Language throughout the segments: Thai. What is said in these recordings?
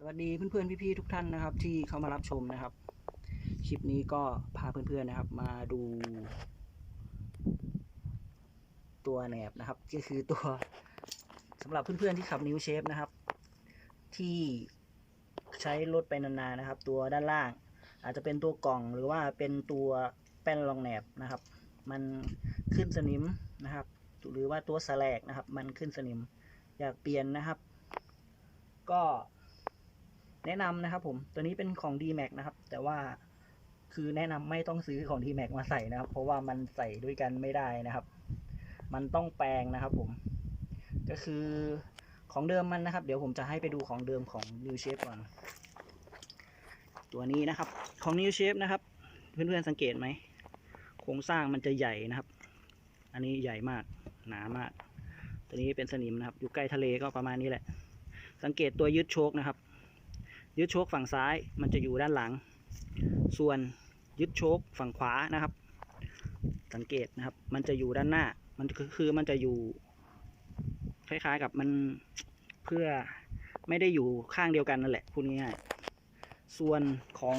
สวัสดีเพื่อนๆพี่ๆทุกท่านนะครับ ที่เข้ามารับชมนะครับ คลิปนี้ก็พาเพื่อนๆนะครับ มาดู ตัวแหนบนะครับ ก็คือตัวสำหรับเพื่อนๆที่ขับนิ้วเชฟนะครับ ที่ใช้รถไปนานๆนะครับ ตัวด้านล่าง อาจจะเป็นตัวกล่องหรือว่าเป็นตัวแป้นรองแหนบนะครับ มันขึ้นสนิมนะครับ หรือว่าตัวสแลกนะครับ มันขึ้นสนิมอยากเปลี่ยนนะครับ ก็ แนะนำนะครับผมตัวนี้เป็นของ d m a x นะครับ แต่ว่าคือแนะนำไม่ต้องซื้อของ d m a x มาใส่นะครับ เพราะว่ามันใส่ด้วยกันไม่ได้นะครับ มันต้องแปลงนะครับผม ก็คือของเดิมมันนะครับ เดี๋ยวผมจะให้ไปดูของเดิมของ New Shape ก่อน ตัวนี้นะครับของ New Shape นะครับ เพื่อนๆสังเกตไหมโครงสร้างมันจะใหญ่นะครับ อันนี้ใหญ่มากหนามาก ตัวนี้เป็นสนิมนะครับ อยู่ใกล้ทะเลก็ประมาณนี้แหละ สังเกตตัวยึดโชคนะครับ ยึดโชคฝั่งซ้ายมันจะอยู่ด้านหลัง ส่วนยึดโชคฝั่งขวานะครับ สังเกตนะครับ มันจะอยู่ด้านหน้า มันคือมันจะอยู่ คล้ายๆกับมันเพื่อไม่ได้อยู่ข้างเดียวกันนั่นแหละพูดง่ายๆส่วนของ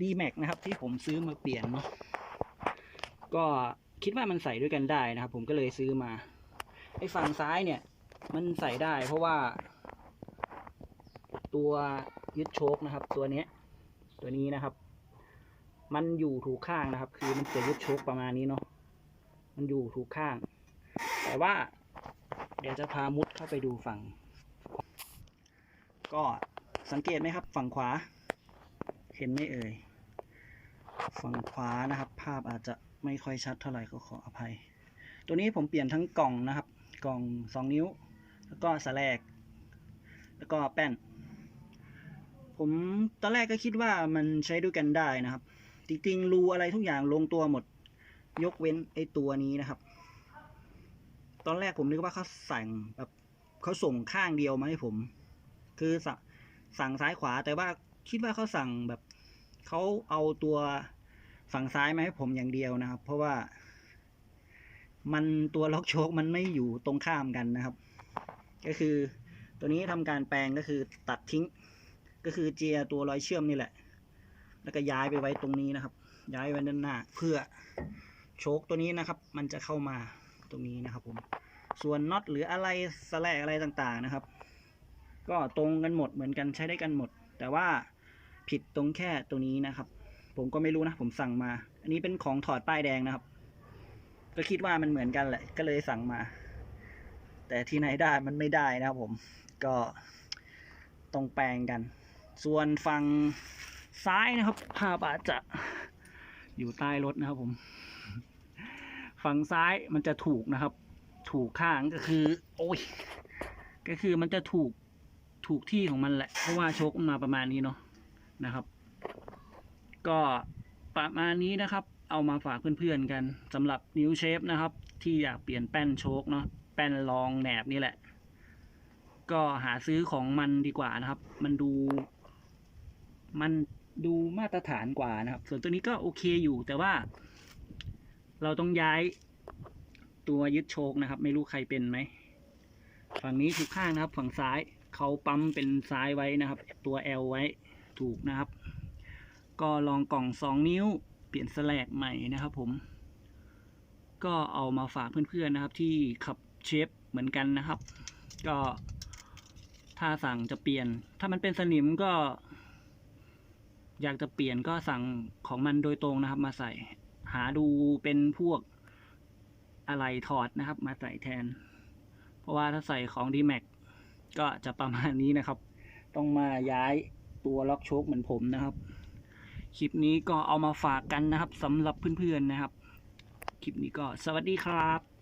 d m a x นะครับ ที่ผมซื้อมาเปลี่ยนเนาะก็คิดว่ามันใส่ด้วยกันได้นะครับ ผมก็เลยซื้อมาไอ้ฝั่งซ้ายเนี่ย มันใส่ได้เพราะว่า ตัวยึดโชคนะครับ ตัวนี้ตัวนี้นะครับ มันอยู่ถูกข้างนะครับ คือมันจะยึดโชคประมาณนี้เนาะมันอยู่ถูกข้าง แต่ว่า เดี๋ยวจะพามุดเข้าไปดูฝั่ง ก็สังเกตไหมครับ ฝั่งขวา เห็นไหมเอ่ยฝั่งขวานะครับ ภาพอาจจะไม่ค่อยชัดเท่าไหร่ก็ขออภัย ตัวนี้ผมเปลี่ยนทั้งกล่องนะครับ กล่อง 2 นิ้ว แล้วก็สแลก แล้วก็แป้น ผมตอนแรกก็คิดว่ามันใช้ด้วยกันได้นะครับ จริงๆรูอะไรทุกอย่างลงตัวหมด ยกเว้นไอ้ตัวนี้นะครับ ตอนแรกผมนึกว่าเขาสั่งแบบเขาส่งข้างเดียวมาให้ผม คือส,สั่งซ้ายขวาแต่ว่าคิดว่าเขาสั่งแบบเขาเอาตัวฝั่งซ้ายมาให้ผมอย่างเดียวนะครับ เพราะว่า มันตัวล็อกโชคมันไม่อยู่ตรงข้ามกันนะครับ ก็คือตัวนี้ทำการแปลงก็คือตัดทิ้ง ก็คือเจียตัวรอยเชื่อมนี่แหละ แล้วก็ย้ายไปไว้ตรงนี้นะครับ ย้ายไว้ด้านหน้า เพื่อโชคตัวนี้นะครับ มันจะเข้ามาตรงนี้นะครับ ผม ส่วนน็อตหรืออะไรสแลกอะไรต่างๆนะครับ ก็ตรงกันหมดเหมือนกันใช้ได้กันหมด แต่ว่าผิดตรงแค่ตัวนี้นะครับ ผมก็ไม่รู้นะผมสั่งมา อันนี้เป็นของถอดป้ายแดงนะครับ ก็คิดว่ามันเหมือนกันแหละ ก็เลยสั่งมา แต่ที่ไหนได้มันไม่ได้นะครับผมก็ต้องแปลงกัน ส่วนฝั่งซ้ายนะครับ ภาพอาจจะอยู่ใต้รถนะครับผม ฝั่งซ้ายมันจะถูกนะครับ ถูกข้างก็คือ โอ้ย ก็คือมันจะถูกถูกที่ของมันแหละ เพราะว่าชคมันมาประมาณนี้เนาะนะครับ ก็ประมาณนี้นะครับ เอามาฝากเพื่อนๆกันสำหรับนิ้วเชฟนะครับ ที่อยากเปลี่ยนแป้นโชคเนาะแป้นรองแหนบนี่แหละ ก็หาซื้อของมันดีกว่านะครับ มันดู มันดูมาตรฐานกว่านะครับ ส่วนตัวนี้ก็โอเคอยู่แต่ว่า เราต้องย้ายตัวยึดโชคนะครับ ไม่รู้ใครเป็นไหมฝั่งนี้ถูกข้างนะครับ ฝั่งซ้ายเขาปั๊มเป็นซ้ายไว้นะครับ ตัว L ไว้ถูกนะครับ ก็ลองกล่อง 2 นิ้ว เปลี่ยนสแลกใหม่นะครับ ผม ก็เอามาฝากเพื่อนๆนะครับ ที่ขับเชฟเหมือนกันนะครับ ก็ถ้าสั่งจะเปลี่ยน ถ้ามันเป็นสนิมก็ อยากจะเปลี่ยนก็สั่งของมันโดยตรงนะครับ มาใส่ หาดูเป็นพวกอะไรถอดนะครับ มาใส่แทน เพราะว่าถ้าใส่ของ d m a x ก็จะประมาณนี้นะครับ ต้องมาย้ายตัวล็อกโชคเหมือนผมนะครับคลิปนี้ก็เอามาฝากกันนะครับสำหรับเพื่อนๆนะครับ คลิปนี้ก็สวัสดีครับ